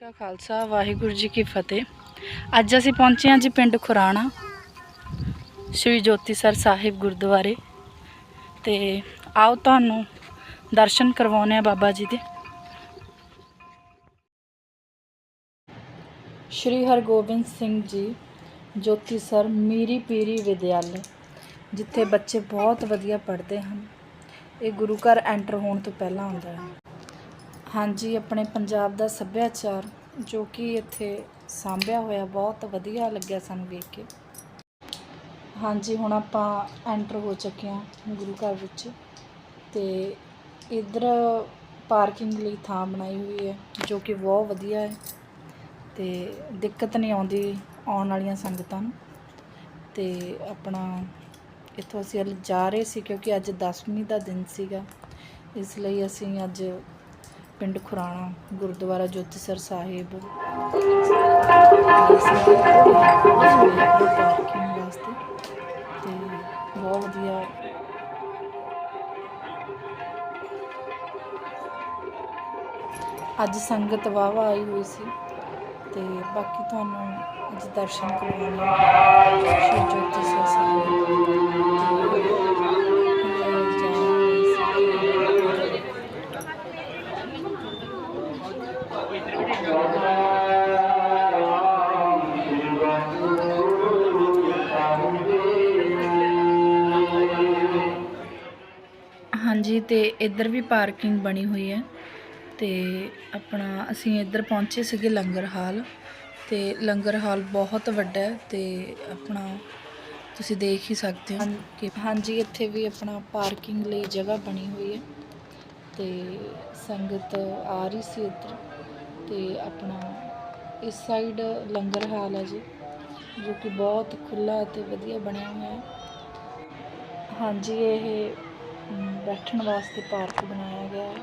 ਕਾ ਖਾਲਸਾ, ਵਾਹਿਗੁਰੂ ਜੀ ਕੀ ਫਤਿਹ। ਅੱਜ ਅਸੀਂ ਪਹੁੰਚੇ ਹਾਂ ਜੀ ਪਿੰਡ ਖੁਰਾਣਾ, ਸ਼੍ਰੀ ਜੋਤੀ ਸਰ ਸਾਹਿਬ ਗੁਰਦੁਆਰੇ। ਤੇ ਆਓ ਤੁਹਾਨੂੰ ਦਰਸ਼ਨ ਕਰਵਾਉਂਦੇ ਆ ਬਾਬਾ ਜੀ ਦੇ। ਸ਼੍ਰੀ ਹਰਗੋਬਿੰਦ ਸਿੰਘ ਜੀ, ਜੋਤੀ ਸਰ ਮੀਰੀ ਪੀਰੀ ਵਿਦਿਆਲੇ, ਜਿੱਥੇ ਬੱਚੇ ਬਹੁਤ ਵਧੀਆ ਪੜ੍ਹਦੇ ਹਨ। ਇਹ ਗੁਰੂ ਘਰ ਐਂਟਰ ਹੋਣ ਤੋਂ ਪਹਿਲਾਂ ਹੁੰਦਾ ਹੈ ਹਾਂਜੀ, ਆਪਣੇ ਪੰਜਾਬ ਦਾ ਸੱਭਿਆਚਾਰ, ਜੋ ਕਿ ਇੱਥੇ ਸਾਂਭਿਆ ਹੋਇਆ ਬਹੁਤ ਵਧੀਆ ਲੱਗਿਆ ਸਾਨੂੰ ਵੇਖ ਕੇ। ਹਾਂਜੀ, ਹੁਣ ਆਪਾਂ ਐਂਟਰ ਹੋ ਚੁੱਕੇ ਹਾਂ ਗੁਰੂ ਘਰ ਵਿੱਚ ਤੇ ਇਧਰ ਪਾਰਕਿੰਗ ਲਈ ਥਾਂ ਬਣਾਈ ਹੋਈ ਹੈ, ਜੋ ਕਿ ਬਹੁਤ ਵਧੀਆ ਹੈ ਤੇ ਦਿੱਕਤ ਨਹੀਂ ਆਉਂਦੀ ਆਉਣ ਵਾਲੀਆਂ ਸੰਗਤਾਂ ਨੂੰ। ਤੇ ਆਪਣਾ ਇੱਥੋਂ ਅਸੀਂ ਅੱਜ ਜਾ ਰਹੇ ਸੀ ਕਿਉਂਕਿ ਅੱਜ 10ਵੀਂ ਦਾ ਦਿਨ ਸੀਗਾ, ਇਸ ਲਈ ਅਸੀਂ ਅੱਜ ਪਿੰਡ ਖੁਰਾਣਾ, ਗੁਰਦੁਆਰਾ ਜੋਤਸਰ ਸਾਹਿਬ। ਪਾਰਕਿੰਗ ਵਾਸਤੇ ਤੇ ਬਹੁਤ ਵਧੀਆ ਅੱਜ ਸੰਗਤ ਵਾਵਾ ਆਈ ਹੋਈ ਸੀ ਤੇ ਬਾਕੀ ਤੁਹਾਨੂੰ ਅੱਜ ਦਰਸ਼ਨ ਕਰਵਾਉਣੇ ਸ਼੍ਰੀ ਜੋਤੀਸਰ ਸਾਹਿਬ। ਹਾਂਜੀ ਤੇ ਇੱਧਰ ਵੀ ਪਾਰਕਿੰਗ ਬਣੀ ਹੋਈ ਹੈ ਤੇ ਆਪਣਾ ਅਸੀਂ ਇੱਧਰ ਪਹੁੰਚੇ ਸੀਗੇ ਲੰਗਰ ਹਾਲ ਤੇ ਲੰਗਰ ਹਾਲ ਬਹੁਤ ਵੱਡਾ ਹੈ ਤੇ ਆਪਣਾ ਤੁਸੀਂ ਦੇਖ ਹੀ ਸਕਦੇ ਹੋ ਕਿ ਹਾਂਜੀ ਇੱਥੇ ਵੀ ਆਪਣਾ ਪਾਰਕਿੰਗ ਲਈ ਜਗ੍ਹਾ ਬਣੀ ਹੋਈ ਹੈ ਤੇ ਸੰਗਤ ਆ ਰਹੀ ਸੀ ਇੱਧਰ। ਤੇ ਆਪਣਾ ਇਸ ਸਾਈਡ ਲੰਗਰ ਹਾਲ ਹੈ ਜੀ, ਜੋ ਕਿ ਬਹੁਤ ਖੁੱਲਾ ਅਤੇ ਵਧੀਆ ਬਣਿਆ ਹੋਇਆ ਹੈ। ਹਾਂਜੀ, ਇਹ ਬੈਠਣ ਵਾਸਤੇ ਪਾਰਕ ਬਣਾਇਆ ਗਿਆ ਹੈ।